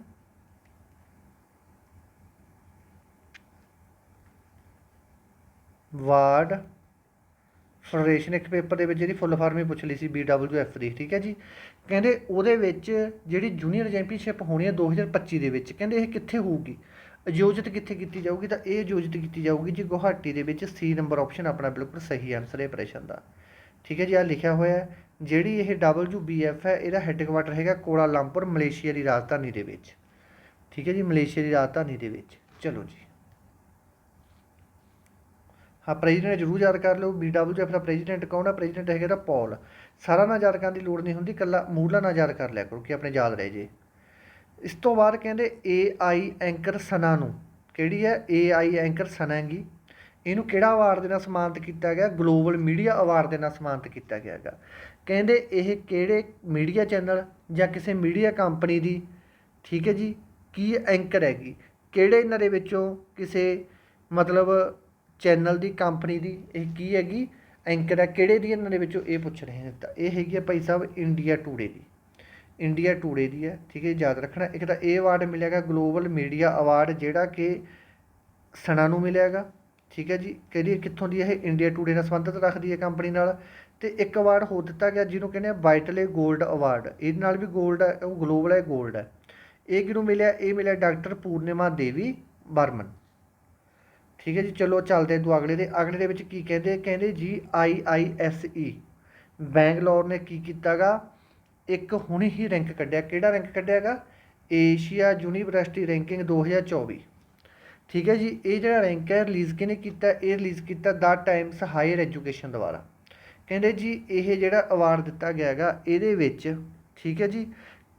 World Federation, ਇੱਕ ਪੇਪਰ ਦੇ ਵਿੱਚ ਜਿਹੜੀ ਫੁੱਲ ਫਾਰਮ ਹੀ ਪੁੱਛ ਲਈ ਸੀ BWF ਦੀ, ਠੀਕ ਹੈ ਜੀ। ਕਹਿੰਦੇ ਉਹਦੇ ਵਿੱਚ ਜਿਹੜੀ ਜੂਨੀਅਰ ਚੈਂਪੀਅਨਸ਼ਿਪ ਹੋਣੀ ਹੈ 2025 ਦੇ ਵਿੱਚ, ਕਹਿੰਦੇ ਇਹ ਕਿੱਥੇ ਹੋਊਗੀ? ਆਯੋਜਿਤ ਕਿੱਥੇ ਕੀਤੀ ਜਾਊਗੀ? ਤਾਂ ਇਹ ਆਯੋਜਿਤ ਕੀਤੀ ਜਾਊਗੀ ਜੀ ਗੁਹਾਟੀ ਦੇ ਵਿੱਚ, ਸੀ ਨੰਬਰ ਆਪਸ਼ਨ ਆਪਣਾ ਬਿਲਕੁਲ ਸਹੀ ਆਨਸਰ ਹੈ ਪ੍ਰਸ਼ਨ ਦਾ। ਠੀਕ ਹੈ ਜੀ ਆ ਲਿਖਿਆ ਹੋਇਆ ਜਿਹੜੀ ਇਹ WBF ਹੈ, ਇਹਦਾ ਹੈੱਡਕੁਆਟਰ ਹੈਗਾ ਕੋਲਾਲੰਪੁਰ ਮਲੇਸ਼ੀਆ ਦੀ ਰਾਜਧਾਨੀ ਦੇ ਵਿੱਚ। ਠੀਕ ਹੈ ਜੀ, ਮਲੇਸ਼ੀਆ ਦੀ ਰਾਜਧਾਨੀ ਦੇ ਵਿੱਚ। ਚਲੋ ਜੀ। ਹਾਂ ਪ੍ਰੈਜ਼ੀਡੈਂਟ ਜ਼ਰੂਰ ਯਾਦ ਕਰ ਲਓ BWF ਦਾ ਪ੍ਰੈਜ਼ੀਡੈਂਟ ਕੌਣ ਹੈ ਪ੍ਰੈਜ਼ੀਡੈਂਟ ਹੈਗਾ ਦਾ ਪੌਲ ਸਾਰਾ ਨਾ ਯਾਦ ਕਰਨ ਦੀ ਲੋੜ ਨਹੀਂ ਹੁੰਦੀ ਕੱਲਾ ਮੂਲਾ ਨਾ ਯਾਦ ਕਰ ਲਿਆ ਕਰੋ ਕਿ ਆਪਣੇ ਯਾਦ ਰਹਿ ਜੇ। ਇਸ ਤੋਂ ਬਾਅਦ ਕਹਿੰਦੇ ਏ ਆਈ ਐਂਕਰ ਸਨਾ ਨੂੰ। ਕਿਹੜੀ ਹੈ? ਏ ਆਈ ਐਂਕਰ ਸਨਾ ਹੈਗੀ। ਇਹਨੂੰ ਕਿਹੜਾ ਅਵਾਰਡ ਦੇ ਨਾਲ ਸਨਮਾਨਿਤ ਕੀਤਾ ਗਿਆ? ਗਲੋਬਲ ਮੀਡੀਆ ਅਵਾਰਡ ਦੇ ਨਾਲ ਸਨਮਾਨਿਤ ਕੀਤਾ ਗਿਆ ਹੈਗਾ। ਕਹਿੰਦੇ ਇਹ ਕਿਹੜੇ ਮੀਡੀਆ ਚੈਨਲ ਜਾਂ ਕਿਸੇ ਮੀਡੀਆ ਕੰਪਨੀ ਦੀ? ਠੀਕ ਹੈ ਜੀ। ਕੀ ਐਂਕਰ ਹੈਗੀ? ਕਿਹੜੇ ਇਹਨਾਂ ਦੇ ਵਿੱਚੋਂ ਕਿਸੇ ਮਤਲਬ ਚੈਨਲ ਦੀ ਕੰਪਨੀ ਦੀ ਇਹ ਕੀ ਹੈਗੀ? ਐਂਕਰ ਹੈ ਕਿਹੜੇ ਦੀ ਇਹਨਾਂ ਦੇ ਵਿੱਚੋਂ ਇਹ ਪੁੱਛ ਰਹੇ ਨੇ ਤਾਂ ਇਹ ਹੈਗੀ ਹੈ ਭਾਈ ਸਾਹਿਬ ਇੰਡੀਆ ਟੂਡੇ ਦੀ। ਇੰਡੀਆ ਟੂਡੇ ਦੀ ਹੈ ਠੀਕ ਹੈ, ਯਾਦ ਰੱਖਣਾ। ਇੱਕ ਤਾਂ ਇਹ ਅਵਾਰਡ ਮਿਲੇਗਾ ਗਲੋਬਲ ਮੀਡੀਆ ਅਵਾਰਡ ਜਿਹੜਾ ਕਿ ਸਣਾ ਨੂੰ ਮਿਲੇਗਾ ਠੀਕ ਹੈ ਜੀ। ਕਿਹੜੀ ਕਿੱਥੋਂ ਦੀ ਇਹ ਇੰਡੀਆ ਟੂਡੇ ਨਾਲ ਸੰਬੰਧਿਤ ਰੱਖਦੀ ਹੈ ਕੰਪਨੀ ਨਾਲ। ਤੇ ਇੱਕ ਅਵਾਰਡ ਹੋ ਦਿੱਤਾ ਗਿਆ, ਜਿਹਨੂੰ ਕਹਿੰਦੇ ਆ ਵਾਈਟਲੇ 골ਡ ਅਵਾਰਡ ਇਹਦੇ ਨਾਲ ਵੀ 골ਡ ਹੈ ਉਹ ਗਲੋਬਲ ਹੈ 골ਡ ਹੈ ਇਹ ਕਿਹਨੂੰ ਮਿਲਿਆ? ਇਹ ਮਿਲਿਆ ਡਾਕਟਰ ਪੂਰਨਿਮਾ ਦੇਵੀ ਬਰਮਨ ਠੀਕ ਹੈ ਜੀ, ਚਲੋ ਚੱਲਦੇ ਹਾਂ ਅਗਲੇ ਦੇ। ਅਗਲੇ ਦੇ ਵਿੱਚ ਕੀ ਕਹਿੰਦੇ? ਕਹਿੰਦੇ ਜੀ, ਆਈ ਆਈ ਐਸ ਈ, ਬੈਂਗਲੌਰ ਨੇ ਕੀ ਕੀਤਾਗਾ? ਇੱਕ ਹੁਣ ਹੀ ਰੈਂਕ ਕੱਢਿਆ। ਕਿਹੜਾ ਰੈਂਕ ਕੱਢਿਆਗਾ? ਏਸ਼ੀਆ ਯੂਨੀਵਰਸਿਟੀ ਰੈਂਕਿੰਗ 2024 ਠੀਕ ਹੈ ਜੀ, ਇਹ ਜਿਹੜਾ ਰੈਂਕ ਹੈ, ਰਿਲੀਜ਼ ਕਿਹਨੇ ਕੀਤਾ? ਇਹ ਰਿਲੀਜ਼ ਕੀਤਾ ਦਾ ਟਾਈਮਸ ਹਾਇਰ ਐਜੂਕੇਸ਼ਨ ਦੁਆਰਾ। ਕਹਿੰਦੇ ਜੀ, ਇਹ ਜਿਹੜਾ ਅਵਾਰਡ ਦਿੱਤਾ ਗਿਆ ਹੈਗਾ ਇਹਦੇ ਵਿੱਚ, ਠੀਕ ਹੈ ਜੀ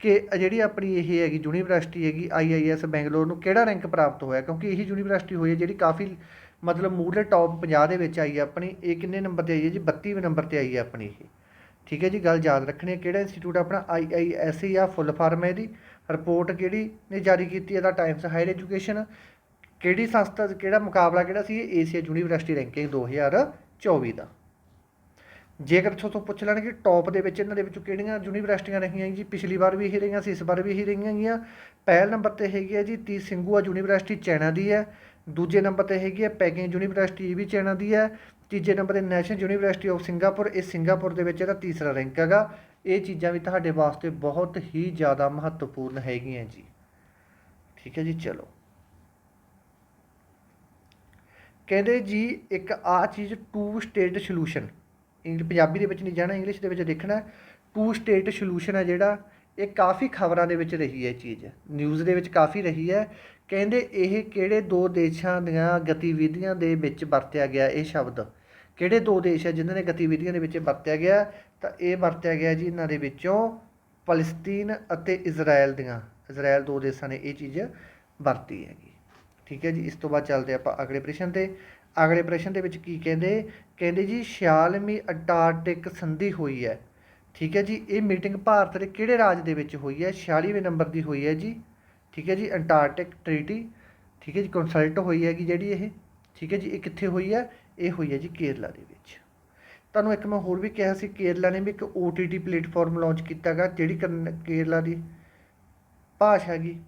ਕਿ ਜਿਹੜੀ ਆਪਣੀ ਇਹ ਹੈਗੀ ਯੂਨੀਵਰਸਿਟੀ ਹੈਗੀ ਆਈਆਈਐਸ ਬੈਂਗਲੌਰ ਨੂੰ ਕਿਹੜਾ ਰੈਂਕ ਪ੍ਰਾਪਤ ਹੋਇਆ? ਕਿਉਂਕਿ ਇਹੀ ਯੂਨੀਵਰਸਿਟੀ ਹੋਈ ਹੈ ਜਿਹੜੀ ਕਾਫੀ ਮਤਲਬ ਮੂਹਰੇ ਟੌਪ 50 ਦੇ ਵਿੱਚ ਆਈ ਹੈ ਆਪਣੀ। ਇਹ ਕਿੰਨੇ ਨੰਬਰ ਤੇ ਆਈ ਹੈ ਜੀ? 32ਵੇਂ ਨੰਬਰ ਤੇ ਆਈ ਹੈ ਆਪਣੀ ਇਹ। ਠੀਕ ਹੈ ਜੀ? ਗੱਲ ਯਾਦ ਰੱਖਣੀ ਹੈ ਕਿਹੜਾ ਇੰਸਟੀਚਿਊਟ ਆਪਣਾ? ਆਈਆਈਐਸ ਜਾਂ ਫੁੱਲ ਫਾਰਮ ਹੈ ਇਹਦੀ? ਰਿਪੋਰਟ ਕਿਹੜੀ ਨੇ ਜਾਰੀ ਕੀਤੀ ਹੈ? ਦਾ ਟਾਈਮਸ ਹਾਇਰ ਐਜੂਕੇਸ਼ਨ ਕਿਹੜੀ ਸੰਸਥਾ, ਕਿਹੜਾ ਮੁਕਾਬਲਾ ਕਿਹੜਾ ਸੀ? ਇਹ ਏਸ਼ੀਆ ਯੂਨੀਵਰਸਿਟੀ ਰੈਂਕਿੰਗ 2024 ਦਾ। ਜੇਕਰ ਤੁਹਾਨੂੰ ਤੋਂ ਪੁੱਛ ਲੈਣਗੇ ਟੌਪ ਦੇ ਵਿੱਚ ਇਹਨਾਂ ਦੇ ਵਿੱਚੋਂ ਕਿਹੜੀਆਂ ਯੂਨੀਵਰਸਿਟੀਆਂ ਰਹੀਆਂ ਜੀ, ਪਿਛਲੀ ਵਾਰ ਵੀ ਇਹ ਰਹੀਆਂ, ਸੀ ਇਸ ਵਾਰ ਵੀ ਇਹ ਰਹੀਆਂ ਗੀਆਂ। ਪਹਿਲ ਨੰਬਰ ਤੇ ਹੈਗੀ ਹੈ ਜੀ, ਤੀ ਸਿੰਘੂਆ ਯੂਨੀਵਰਸਿਟੀ ਚੈਨਾ ਦੀ ਹੈ। ਦੂਜੇ ਨੰਬਰ ਤੇ ਹੈਗੀ ਹੈ ਪੈਕਿੰਗ ਯੂਨੀਵਰਸਿਟੀ ਇਹ ਵੀ ਚੈਨਾ ਦੀ ਹੈ। ਤੀਜੇ ਨੰਬਰ ਤੇ ਨੈਸ਼ਨਲ ਯੂਨੀਵਰਸਿਟੀ ਆਫ ਸਿੰਗਾਪੁਰ, ਇਹ ਸਿੰਗਾਪੁਰ ਦੇ ਵਿੱਚ ਇਹਦਾ ਤੀਸਰਾ ਰੈਂਕ ਹੈਗਾ। ਇਹ ਚੀਜ਼ਾਂ ਵੀ ਤੁਹਾਡੇ ਵਾਸਤੇ ਬਹੁਤ ਹੀ ਜ਼ਿਆਦਾ ਮਹੱਤਵਪੂਰਨ ਹੈਗੀਆਂ ਜੀ। ਠੀਕ ਹੈ ਜੀ, ਚਲੋ। ਕਹਿੰਦੇ ਜੀ, ਇੱਕ ਆ ਚੀਜ਼ two state solution English, Punjabi ਦੇ ਵਿੱਚ ਨਹੀਂ ਜਾਣਾ, ਇੰਗਲਿਸ਼ ਦੇ ਵਿੱਚ ਦੇਖਣਾ ਟੂ ਸਟੇਟ ਸੋਲੂਸ਼ਨ ਹੈ ਜਿਹੜਾ, ਇਹ ਕਾਫੀ ਖਬਰਾਂ ਦੇ ਵਿੱਚ ਰਹੀ ਹੈ ਇਹ ਚੀਜ਼। ਨਿਊਜ਼ ਦੇ ਵਿੱਚ ਕਾਫੀ ਰਹੀ ਹੈ। ਕਹਿੰਦੇ ਇਹ ਕਿਹੜੇ ਦੋ ਦੇਸ਼ਾਂ ਦੀਆਂ ਗਤੀਵਿਧੀਆਂ ਦੇ ਵਿੱਚ ਵਰਤਿਆ ਗਿਆ, ਇਹ ਸ਼ਬਦ। ਕਿਹੜੇ ਦੋ ਦੇਸ਼ ਹੈ ਜਿਨ੍ਹਾਂ ਨੇ ਗਤੀਵਿਧੀਆਂ ਦੇ ਵਿੱਚ ਵਰਤਿਆ ਗਿਆ? ਤਾਂ ਇਹ ਵਰਤਿਆ ਗਿਆ ਜੀ ਇਹਨਾਂ ਦੇ ਵਿੱਚੋਂ ਫਲਸਤੀਨ ਅਤੇ ਇਜ਼ਰਾਈਲ ਦੀਆਂ। ਇਜ਼ਰਾਈਲ ਦੋ ਦੇਸ਼ਾਂ ਨੇ ਇਹ ਚੀਜ਼ ਵਰਤੀ ਹੈਗੀ। ਠੀਕ ਹੈ ਜੀ, ਇਸ ਤੋਂ ਬਾਅਦ ਚੱਲਦੇ ਆਪਾਂ ਅਗਲੇ ਪ੍ਰਸ਼ਨ ਤੇ। ਅਗਲੇ ਪ੍ਰਸ਼ਨ ਦੇ ਵਿੱਚ ਕੀ ਕਹਿੰਦੇ? ਕਹਿੰਦੇ ਜੀ 46ਵੀਂ ਅੰਟਾਰਕਟਿਕ ਸੰਧੀ ਹੋਈ ਹੈ। ਠੀਕ ਹੈ ਜੀ, ਇਹ ਮੀਟਿੰਗ ਭਾਰਤ ਦੇ ਕਿਹੜੇ ਰਾਜ ਦੇ ਵਿੱਚ ਹੋਈ ਹੈ? 46ਵੇਂ ਨੰਬਰ ਦੀ ਹੋਈ ਹੈ ਜੀ। ਠੀਕ ਹੈ ਜੀ ਅੰਟਾਰਕਟਿਕ ਟ੍ਰੀਟੀ। ਠੀਕ ਹੈ ਜੀ, ਕੰਸਲਟ ਹੋਈ ਹੈਗੀ ਜਿਹੜੀ ਇਹ। ਠੀਕ ਹੈ ਜੀ, ਇਹ ਕਿੱਥੇ ਹੋਈ ਹੈ? ਇਹ ਹੋਈ ਹੈ ਜੀ ਕੇਰਲਾ ਦੇ ਵਿੱਚ। ਤੁਹਾਨੂੰ ਇੱਕ ਮੈਂ ਹੋਰ ਵੀ ਕਿਹਾ ਸੀ, ਕੇਰਲਾ ਨੇ ਵੀ ਇੱਕ OTT ਪਲੇਟਫਾਰਮ ਲਾਂਚ ਕੀਤਾਗਾ ਜਿਹੜੀ ਕਰਨ- ਕੇਰਲਾ ਦੀ ਭਾਸ਼ਾ ਹੈਗੀ।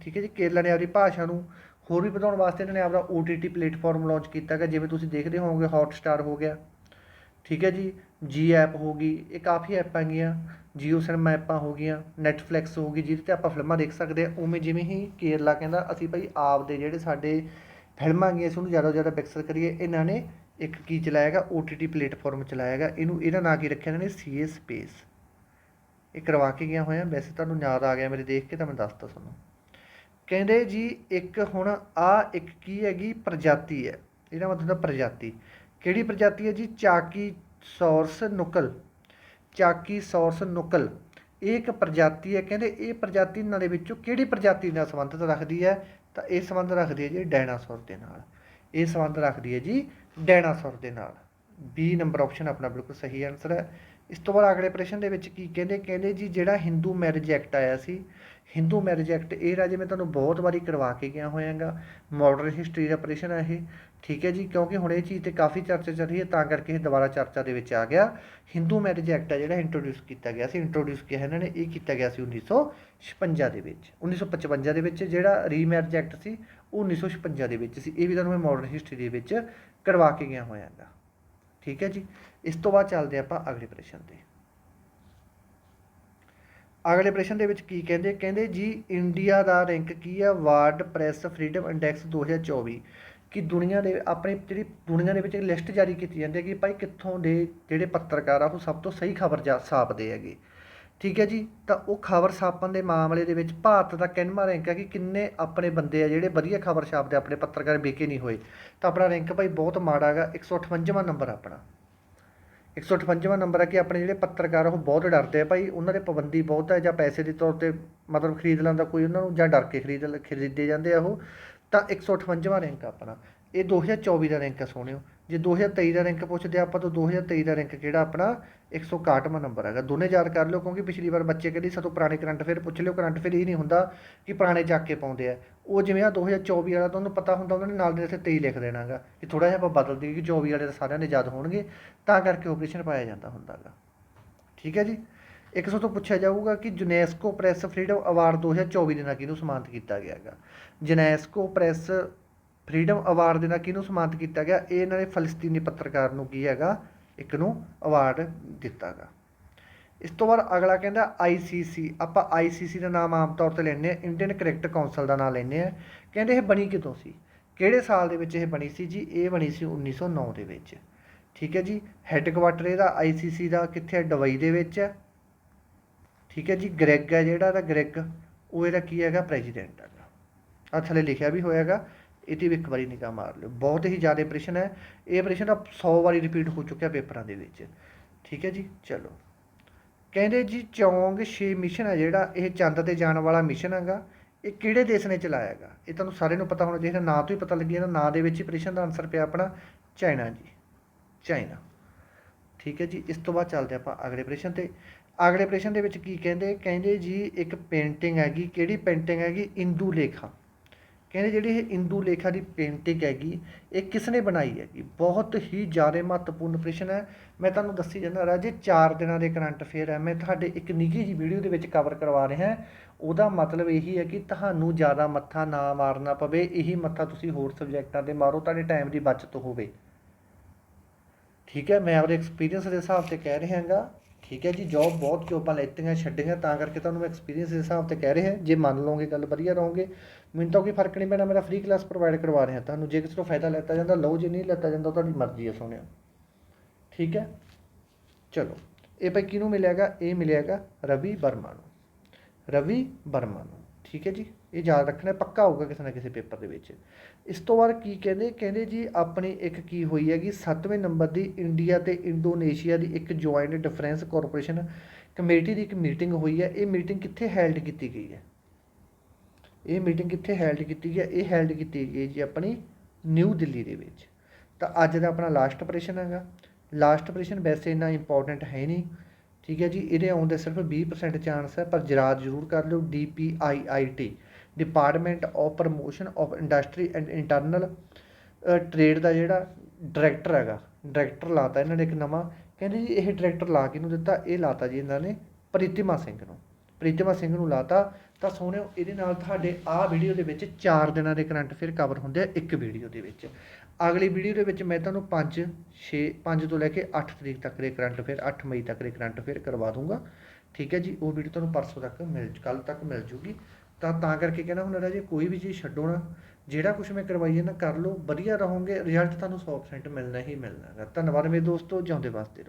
ਠੀਕ ਹੈ ਜੀ, ਕੇਰਲਾ ਨੇ ਆਪਣੀ ਭਾਸ਼ਾ ਨੂੰ ਹੋਰ ਵੀ ਵਧਾਉਣ ਵਾਸਤੇ ਇਹਨਾਂ ਨੇ ਆਪਦਾ OTT ਪਲੇਟਫਾਰਮ ਲਾਂਚ ਕੀਤਾਗਾ ਜਿਵੇਂ ਤੁਸੀਂ ਦੇਖਦੇ ਹੋਵੋਗੇ ਹੌਟਸਟਾਰ ਹੋ ਗਿਆ, ਠੀਕ ਹੈ ਜੀ ਜੀ ਐਪ ਹੋ ਗਈ, ਇਹ ਕਾਫੀ ਐਪਾਂ ਹੈਗੀਆਂ ਜੀਓ ਸਿਨੇਮਾ ਐਪਾਂ ਹੋ ਗਈਆਂ ਨੈਟਫਲਿਕਸ ਹੋ ਗਈ, ਜਿਹਦੇ ਤੇ ਆਪਾਂ ਫਿਲਮਾਂ ਦੇਖ ਸਕਦੇ ਆ ਉਵੇਂ ਜਿਵੇਂ ਹੀ ਕੇਰਲਾ ਕਹਿੰਦਾ, ਅਸੀਂ ਭਾਈ ਆਪ ਦੇ ਜਿਹੜੇ ਸਾਡੇ ਫਿਲਮਾਂ ਹੈਗੀਆਂ ਸੀ ਉਹਨੂੰ ਜ਼ਿਆਦਾ ਤੋਂ ਜ਼ਿਆਦਾ ਵਿਕਸਿਤ ਕਰੀਏ, ਇਹਨਾਂ ਨੇ ਇੱਕ ਕੀ ਚਲਾਇਆਗਾ OTT ਪਲੇਟਫਾਰਮ ਚਲਾਇਆਗਾ ਇਹਨੂੰ ਇਹਦਾ ਨਾਂ ਕੀ ਰੱਖਿਆ ਇਹਨਾਂ ਨੇ ਸੀਏ ਸਪੇਸ ਇਹ ਕਰਵਾ ਕੇ ਗਿਆ ਹੋਇਆ, ਵੈਸੇ ਤੁਹਾਨੂੰ ਯਾਦ ਆ ਗਿਆ ਮੇਰੇ, ਦੇਖ ਕੇ ਤਾਂ ਮੈਂ ਦੱਸਤਾ ਤੁਹਾਨੂੰ। ਕਹਿੰਦੇ ਜੀ ਇੱਕ ਹੁਣ ਆ ਇੱਕ ਕੀ ਹੈਗੀ ਪ੍ਰਜਾਤੀ ਹੈ। ਇਹਦਾ ਮਤਲਬ ਹੁੰਦਾ ਪ੍ਰਜਾਤੀ। ਕਿਹੜੀ ਪ੍ਰਜਾਤੀ ਹੈ ਜੀ? Chakisaurus nekul. Chakisaurus nekul. ਇਹ ਇੱਕ ਪ੍ਰਜਾਤੀ ਹੈ। ਕਹਿੰਦੇ ਇਹ ਪ੍ਰਜਾਤੀ ਇਹਨਾਂ ਦੇ ਵਿੱਚੋਂ ਕਿਹੜੀ ਪ੍ਰਜਾਤੀ ਨਾਲ ਸੰਬੰਧਿਤ ਰੱਖਦੀ ਹੈ? ਤਾਂ ਇਹ ਸੰਬੰਧ ਰੱਖਦੀ ਹੈ ਜੀ ਡਾਇਨਾਸੌਰ ਦੇ ਨਾਲ। ਇਹ ਸੰਬੰਧ ਰੱਖਦੀ ਹੈ ਜੀ ਡਾਇਨਾਸੌਰ ਦੇ ਨਾਲ। ਬੀ ਨੰਬਰ ਆਪਸ਼ਨ ਆਪਣਾ ਬਿਲਕੁਲ ਸਹੀ ਆਨਸਰ ਹੈ। ਇਸ ਤੋਂ ਬਾਅਦ ਅਗਲੇ ਪ੍ਰਸ਼ਨ ਦੇ ਵਿੱਚ ਕੀ ਕਹਿੰਦੇ ਕਹਿੰਦੇ ਜੀ ਜਿਹੜਾ ਹਿੰਦੂ ਮੈਰਿਜ ਐਕਟ ਆਇਆ ਸੀ ਹਿੰਦੂ ਮੈਰਿਜ ਐਕਟ ਇਹ ਰਾਜੇ ਮੈਂ ਤੁਹਾਨੂੰ ਬਹੁਤ ਵਾਰੀ ਕਰਵਾ ਕੇ ਗਿਆ ਹੋਇਆਗਾ ਮਾਡਰਨ ਹਿਸਟਰੀ ਦਾ ਪ੍ਰਸ਼ਨ ਹੈ ਇਹ, ਠੀਕ ਹੈ ਜੀ, ਕਿਉਂਕਿ ਹੁਣ ਇਹ ਚੀਜ਼ ਤੇ ਕਾਫੀ ਚਰਚਾ ਚੱਲ ਰਹੀ ਹੈ, ਤਾਂ ਕਰਕੇ ਇਹ ਦੁਬਾਰਾ ਚਰਚਾ ਦੇ ਵਿੱਚ ਆ ਗਿਆ। ਹਿੰਦੂ ਮੈਰਿਜ ਐਕਟ ਹੈ ਜਿਹੜਾ ਇੰਟਰੋਡਿਊਸ ਕੀਤਾ ਗਿਆ ਸੀ ਇੰਟਰੋਡਿਊਸ ਕੀਤਾ ਇਹਨਾਂ ਨੇ, ਇਹ ਕੀਤਾ ਗਿਆ ਸੀ 1956 ਦੇ ਵਿੱਚ 1955 ਦੇ ਵਿੱਚ ਜਿਹੜਾ ਰੀਮੈਰਿਜ ਐਕਟ ਸੀ ਉਹ 1956 ਦੇ ਵਿੱਚ ਸੀ, ਇਹ ਵੀ ਤੁਹਾਨੂੰ ਮੈਂ ਮਾਡਰਨ ਹਿਸਟਰੀ ਦੇ ਵਿੱਚ ਕਰਵਾ ਕੇ ਗਿਆ ਹੋਇਆਗਾ। ਠੀਕ ਹੈ ਜੀ ਇਸ ਤੋਂ ਬਾਅਦ ਚੱਲਦੇ ਆਪਾਂ ਅਗਲੇ ਪ੍ਰਸ਼ਨ ਤੇ। ਅਗਲੇ ਪ੍ਰਸ਼ਨ ਦੇ ਵਿੱਚ ਕੀ ਕਹਿੰਦੇ? ਕਹਿੰਦੇ ਜੀ, ਇੰਡੀਆ ਦਾ ਰੈਂਕ ਕੀ ਆ? ਵਰਲਡ ਪ੍ਰੈਸ ਫਰੀडम ਇੰਡੈਕਸ 2024 ਕਿ ਦੁਨੀਆ ਦੇ ਆਪਣੀ ਜਿਹੜੀ ਦੁਨੀਆ ਦੇ ਵਿੱਚ ਇੱਕ ਲਿਸਟ ਜਾਰੀ ਕੀਤੀ ਜਾਂਦੀ ਹੈ ਕਿ ਭਾਈ ਕਿੱਥੋਂ ਦੇ ਜਿਹੜੇ ਪੱਤਰਕਾਰ ਆ, ਉਹ ਸਭ ਤੋਂ ਸਹੀ ਖਬਰ ਜਾ ਛਾਪਦੇ ਹੈਗੇ। ਠੀਕ ਹੈ ਜੀ? ਤਾਂ ਉਹ ਖਬਰ ਛਾਪਣ ਦੇ ਮਾਮਲੇ ਦੇ ਵਿੱਚ ਭਾਰਤ ਦਾ ਕਿੰਨਵਾਂ ਰੈਂਕ ਹੈ ਕਿ ਕਿੰਨੇ ਆਪਣੇ ਬੰਦੇ ਆ ਜਿਹੜੇ ਵਧੀਆ ਖਬਰ ਛਾਪਦੇ ਆਪਣੇ ਪੱਤਰਕਾਰ ਵਿਕੇ ਨਹੀਂ ਹੋਏ। ਤਾਂ ਆਪਣਾ ਰੈਂਕ ਭਾਈ ਬਹੁਤ ਮਾੜਾ ਹੈਗਾ 158ਵਾਂ ਨੰਬਰ ਆਪਣਾ। 158ਵਾਂ ਨੰਬਰ ਹੈ ਕਿ ਆਪਣੇ ਜਿਹੜੇ ਪੱਤਰਕਾਰ ਆ, ਉਹ ਬਹੁਤ ਡਰਦੇ ਆ ਭਾਈ। ਉਹਨਾਂ ਦੇ ਪਾਬੰਦੀ ਬਹੁਤ ਹੈ ਜਾਂ ਪੈਸੇ ਦੇ ਤੌਰ ਤੇ ਮਤਲਬ ਖਰੀਦ ਲੈਂਦਾ ਕੋਈ ਉਹਨਾਂ ਨੂੰ ਜਾਂ ਡਰ ਕੇ ਖਰੀਦ ਲ- ਖਰੀਦੇ ਜਾਂਦੇ ਆ ਉਹ। ਤਾਂ 158ਵਾਂ ਰੈਂਕ ਆਪਣਾ। ਇਹ 2024 ਦਾ ਰੈਂਕ ਆ, ਸੋਹਣਿਓ। ਜੇ 2023 ਦਾ ਰੈਂਕ ਪੁੱਛਦੇ ਆ ਆਪਾਂ, ਤਾਂ 2023 ਦਾ ਰੈਂਕ ਕਿਹੜਾ ਆਪਣਾ? 161ਵਾਂ ਨੰਬਰ ਹੈਗਾ। ਦੋਨੇ ਯਾਦ ਕਰ ਲਿਓ, ਕਿਉਂਕਿ ਪਿਛਲੀ ਵਾਰ ਬੱਚੇ ਕਹਿੰਦੇ ਸਾਤੋਂ ਪੁਰਾਣੇ ਕਰੰਟ ਅਫੇਅਰ ਪੁੱਛ ਲਿਓ, ਕਰੰਟ ਅਫੇਅਰ ਇਹ ਨਹੀਂ ਹੁੰਦਾ ਕਿ ਪੁਰਾਣੇ ਚੱਕ ਕੇ ਪਾਉਂਦੇ ਆ। ਉਹ ਜਿਵੇਂ ਆ 2024 ਵਾਲਾ, ਤੁਹਾਨੂੰ ਪਤਾ ਹੁੰਦਾ ਉਹਨਾਂ ਨੇ ਨਾਲ ਦੇ ਇੱਥੇ 23 ਲਿਖ ਦੇਣਾਗਾ ਕਿ ਥੋੜਾ ਜਿਹਾ ਆਪਾਂ ਬਦਲ ਦਈਏ ਕਿ 24 ਵਾਲੇ ਤਾਂ ਸਾਰਿਆਂ ਨੇ ਯਾਦ ਹੋਣਗੇ, ਤਾਂ ਕਰਕੇ ਆਪਰੇਸ਼ਨ ਪਾਇਆ ਜਾਂਦਾ ਹੁੰਦਾਗਾ ਠੀਕ ਹੈ ਜੀ? 100 ਤੋਂ ਪੁੱਛਿਆ ਜਾਊਗਾ ਕਿ ਯੂਨੈਸਕੋ ਪ੍ਰੈਸ ਫਰੀडम ਅਵਾਰਡ 2024 ਦੇ ਨਾਲ ਕਿਹਨੂੰ ਸਨਮਾਨਿਤ ਕੀਤਾ ਗਿਆ ਹੈਗਾ? ਯੂਨੈਸਕੋ ਪ੍ਰੈਸ ਫਰੀडम ਅਵਾਰਡ ਦੇ ਨਾਲ ਕਿਹਨੂੰ ਸਨਮਾਨਿਤ ਕੀਤਾ ਗਿਆ? ਇਹ ਇਹਨਾਂ ਨੇ ਫਲਸਤੀਨੀ ਪੱਤਰਕਾਰ ਨੂੰ ਕੀ ਹੈਗਾ? ਇੱਕ ਨੂੰ ਅਵਾਰਡ ਦਿੱਤਾਗਾ ਇਸ ਤੋਂ ਬਾਅਦ ਅਗਲਾ ਕਹਿੰਦਾ ICC ਆਪਾਂ ICC ਦਾ ਨਾਮ ਆਮ ਤੌਰ ਤੇ ਲੈਂਦੇ ਆ ਇੰਡੀਅਨ ਕ੍ਰਿਕਟ ਕਾਉਂਸਲ ਦਾ ਨਾਮ ਲੈਂਦੇ ਆ ਕਹਿੰਦੇ ਇਹ ਬਣੀ ਕਿਦੋਂ ਸੀ? ਕਿਹੜੇ ਸਾਲ ਦੇ ਵਿੱਚ ਇਹ ਬਣੀ ਸੀ ਜੀ? ਇਹ ਬਣੀ ਸੀ 1909 ਦੇ ਵਿੱਚ। ਠੀਕ ਹੈ ਜੀ? ਹੈੱਡਕੁਆਟਰ ਇਹਦਾ ICC ਦਾ ਕਿੱਥੇ ਹੈ? ਦੁਬਈ ਦੇ ਵਿੱਚ ਹੈ। ਠੀਕ ਹੈ ਜੀ? ਗ੍ਰੈਗ ਹੈ ਜਿਹੜਾ, ਇਹਦਾ ਗ੍ਰੈਗ ਉਹ ਇਹਦਾ ਕੀ ਹੈਗਾ? ਪ੍ਰੈਜ਼ੀਡੈਂਟ ਹੈਗਾ। ਆ ਥੱਲੇ ਲਿਖਿਆ ਵੀ ਹੋਇਆਗਾ ਇਹਦੀ ਵੀ ਇੱਕ ਵਾਰੀ ਨਿਗਾਹ ਮਾਰ ਲਿਓ। ਬਹੁਤ ਹੀ ਜ਼ਿਆਦਾ ਪ੍ਰਸ਼ਨ ਹੈ। ਇਹ ਪ੍ਰਸ਼ਨ ਆ 100 ਵਾਰੀ ਰਿਪੀਟ ਹੋ ਚੁੱਕਿਆ ਪੇਪਰਾਂ ਦੇ ਵਿੱਚ। ਠੀਕ ਹੈ ਜੀ? ਚਲੋ। ਕਹਿੰਦੇ ਜੀ ਚੌਂਗ 6 ਮਿਸ਼ਨ ਹੈ ਜਿਹੜਾ, ਇਹ ਚੰਦ ਤੇ ਜਾਣ ਵਾਲਾ ਮਿਸ਼ਨ ਹੈਗਾ। ਇਹ ਕਿਹੜੇ ਦੇਸ਼ ਨੇ ਚਲਾਇਆ ਹੈਗਾ? ਇਹ ਤੁਹਾਨੂੰ ਸਾਰਿਆਂ ਨੂੰ ਪਤਾ ਹੋਣਾ ਚਾਹੀਦਾ। ਨਾਂ ਤੋਂ ਹੀ ਪਤਾ ਲੱਗੀ ਜਾਂਦਾ। ਨਾਂ ਦੇ ਵਿੱਚ ਹੀ ਪ੍ਰਸ਼ਨ ਦਾ ਆਨਸਰ ਪਿਆ ਆਪਣਾ। ਚਾਈਨਾ ਜੀ। ਚਾਈਨਾ। ਠੀਕ ਹੈ ਜੀ? ਇਸ ਤੋਂ ਬਾਅਦ ਚੱਲਦੇ ਆਪਾਂ ਅਗਲੇ ਪ੍ਰਸ਼ਨ ਤੇ। ਅਗਲੇ ਪ੍ਰਸ਼ਨ ਦੇ ਵਿੱਚ ਕੀ ਕਹਿੰਦੇ? ਕਹਿੰਦੇ ਜੀ ਇੱਕ ਪੇਂਟਿੰਗ ਹੈਗੀ। ਕਿਹੜੀ ਪੇਂਟਿੰਗ ਹੈਗੀ? ਇੰਦੂ ਲੇਖਾ। ਕਹਿੰਦੇ ਜਿਹੜੀ ਇਹ ਇੰਦੂ ਲੇਖਾ ਦੀ ਪੇਂਟਿੰਗ ਹੈਗੀ, ਇਹ ਕਿਸ ਨੇ ਬਣਾਈ ਹੈਗੀ? ਬਹੁਤ ਹੀ ਜ਼ਿਆਦਾ ਮਹੱਤਵਪੂਰਨ ਪ੍ਰਸ਼ਨ ਹੈ। ਮੈਂ ਤੁਹਾਨੂੰ ਦੱਸੀ ਜਾਂਦਾ ਰਾਜੇ 4 ਦਿਨਾਂ ਦੇ ਕਰੰਟ ਅਫੇਅਰ ਹੈ, ਮੈਂ ਤੁਹਾਡੇ ਇੱਕ ਨਿੱਘੀ ਜੀ ਵੀਡੀਓ ਦੇ ਵਿੱਚ ਕਵਰ ਕਰਵਾ ਰਿਹਾ ਉਹਦਾ ਮਤਲਬ ਇਹੀ ਹੈ ਕਿ ਤੁਹਾਨੂੰ ਜ਼ਿਆਦਾ ਮੱਥਾ ਨਾ ਮਾਰਨਾ ਪਵੇ, ਇਹੀ ਮੱਥਾ ਤੁਸੀਂ ਹੋਰ ਸਬਜੈਕਟਾਂ ਤੇ ਮਾਰੋ, ਤੁਹਾਡੇ ਟਾਈਮ ਦੀ ਬਚਤ ਹੋਵੇ। ਠੀਕ ਹੈ, ਮੈਂ ਆਪਣੇ ਐਕਸਪੀਰੀਅੰਸ ਦੇ ਹਿਸਾਬ ਤੇ ਕਹਿ ਰਿਹਾ ਹਾਂਗਾ ਠੀਕ ਹੈ ਜੀ ਜੌਬ ਬਹੁਤ ਜੋਬਾਂ ਲੈਤੀਆਂ, ਛੱਡੀਆਂ, ਤਾਂ ਕਰਕੇ ਤੁਹਾਨੂੰ ਮੈਂ ਐਕਸਪੀਰੀਅੰਸ ਦੇ ਹਿਸਾਬ ਤੇ ਕਹਿ ਰਿਹਾ। ਜੇ ਮੰਨ ਲਓਗੇ ਗੱਲ ਵਧੀਆ ਰਹੋਗੇ, ਮੈਨੂੰ ਤਾਂ ਕੋਈ ਫ਼ਰਕ ਨਹੀਂ ਪੈਣਾ, ਮੇਰਾ ਫ੍ਰੀ ਕਲਾਸ ਪ੍ਰੋਵਾਈਡ ਕਰਵਾ ਰਿਹਾ ਤੁਹਾਨੂੰ। ਜੇ ਕਿਸੇ ਤੋਂ ਫਾਇਦਾ ਲੈਤਾ ਜਾਂਦਾ, ਲਓ ਜੇ ਨਹੀਂ ਲੈਤਾ ਜਾਂਦਾ ਤੁਹਾਡੀ ਮਰਜ਼ੀ ਹੈ ਸੋਹਣਿਆ। ਠੀਕ ਹੈ? ਚਲੋ, ਇਹ ਭਾਈ ਕਿਹਨੂੰ ਮਿਲਿਆਗਾ ਇਹ ਮਿਲਿਆਗਾ ਰਵੀ ਵਰਮਾ ਨੂੰ। ਰਵੀ ਵਰਮਾ ਨੂੰ। ਠੀਕ ਹੈ ਜੀ? ਇਹ ਯਾਦ ਰੱਖਣਾ ਪੱਕਾ ਹੋਊਗਾ ਕਿਸੇ ਨਾ ਕਿਸੇ ਪੇਪਰ ਦੇ ਵਿੱਚ। ਇਸ ਤੋਂ ਬਾਅਦ ਕੀ ਕਹਿੰਦੇ? ਕਹਿੰਦੇ ਜੀ, ਆਪਣੀ ਇੱਕ ਕੀ ਹੋਈ ਹੈਗੀ 7ਵੇਂ ਨੰਬਰ ਦੀ ਇੰਡੀਆ ਤੇ ਇੰਡੋਨੇਸ਼ੀਆ ਦੀ ਇੱਕ ਜੁਆਇੰਟ ਡਿਫਰੈਂਸ ਕਾਰਪੋਰੇਸ਼ਨ ਕਮੇਟੀ ਦੀ ਇੱਕ ਮੀਟਿੰਗ ਹੋਈ ਹੈ। ਇਹ ਮੀਟਿੰਗ ਕਿੱਥੇ ਹੈਲਡ ਕੀਤੀ ਗਈ ਹੈ? ਇਹ ਮੀਟਿੰਗ ਕਿੱਥੇ ਹੈਲਡ ਕੀਤੀ ਗਈ ਹੈ? ਇਹ ਹੈਲਡ ਕੀਤੀ ਗਈ ਜੀ ਆਪਣੀ ਨਿਊ ਦਿੱਲੀ ਦੇ ਵਿੱਚ। ਤਾਂ ਅੱਜ ਦਾ ਆਪਣਾ ਲਾਸਟ ਪ੍ਰਸ਼ਨ ਹੈਗਾ। ਲਾਸਟ ਪ੍ਰਸ਼ਨ ਵੈਸੇ ਇੰਨਾ ਇੰਪੋਰਟੈਂਟ ਹੈ ਨਹੀਂ। ਠੀਕ ਹੈ ਜੀ, ਇਹਦੇ ਆਉਣ ਦੇ ਸਿਰਫ 20% ਚਾਂਸ ਹੈ, ਪਰ ਜਰਾਦ ਜ਼ਰੂਰ ਕਰ ਲਿਓ D P I I T department of promotion of industry and internal trade ਦਾ ਜਿਹੜਾ ਡਾਇਰੈਕਟਰ ਹੈਗਾ ਡਾਇਰੈਕਟਰ ਲਾਤਾ ਇਹਨਾਂ ਨੇ ਇੱਕ ਨਵਾਂ, ਕਹਿੰਦੇ ਜੀ ਇਹ ਡਾਇਰੈਕਟਰ ਲਾ ਕੇ ਨੂੰ ਦਿੱਤਾ, ਇਹ ਲਾਤਾ ਜੀ ਇਹਨਾਂ ਨੇ ਪ੍ਰੀਤਿਮਾ ਸਿੰਘ ਨੂੰ। ਪ੍ਰੀਤਿਮਾ ਸਿੰਘ ਨੂੰ ਲਾਤਾ, ਤਾਂ ਸੋਹਣਿਓ, ਇਹਦੇ ਨਾਲ ਤੁਹਾਡੇ ਆਹ ਵੀਡੀਓ ਦੇ ਵਿੱਚ 4 ਦਿਨਾਂ ਦੇ ਕਰੰਟ ਫਿਰ ਕਵਰ ਹੁੰਦੇ ਆ ਇੱਕ ਵੀਡੀਓ ਦੇ ਵਿੱਚ। ਅਗਲੀ ਵੀਡੀਓ ਦੇ ਵਿੱਚ ਮੈਂ ਤੁਹਾਨੂੰ 5 6 5 ਤੋਂ ਲੈ ਕੇ 8 ਤਰੀਕ ਤੱਕ ਦੇ ਕਰੰਟ ਫਿਰ 8 ਮਈ ਤੱਕ ਦੇ ਕਰੰਟ ਫਿਰ ਕਰਵਾ ਦੂੰਗਾ। ਠੀਕ ਹੈ ਜੀ, ਉਹ ਵੀਡੀਓ ਤੁਹਾਨੂੰ ਪਰਸੋਂ ਤੱਕ ਮਿਲ ਕੱਲ ਤੱਕ ਮਿਲ ਜੂਗੀ। ਤਾਂ ਤਾਂ ਕਰਕੇ ਕਹਿਣਾ ਹੁੰਦਾ ਰਾਜੇ ਕੋਈ ਵੀ ਚੀਜ਼ ਛੱਡੋ ਨਾ, ਜਿਹੜਾ ਕੁਝ ਮੈਂ ਕਰਵਾਈ ਹੈ ਨਾ, ਕਰ ਲਓ, ਵਧੀਆ ਰਹੋਗੇ ਰਿਜ਼ਲਟ ਤੁਹਾਨੂੰ 100% ਮਿਲਣਾ ਹੀ ਮਿਲਣਾ ਹੈਗਾ। ਧੰਨਵਾਦ ਮੇਰੇ ਦੋਸਤੋ, ਜਿਉਂਦੇ ਵਾਸਤੇ ਰਹੋ।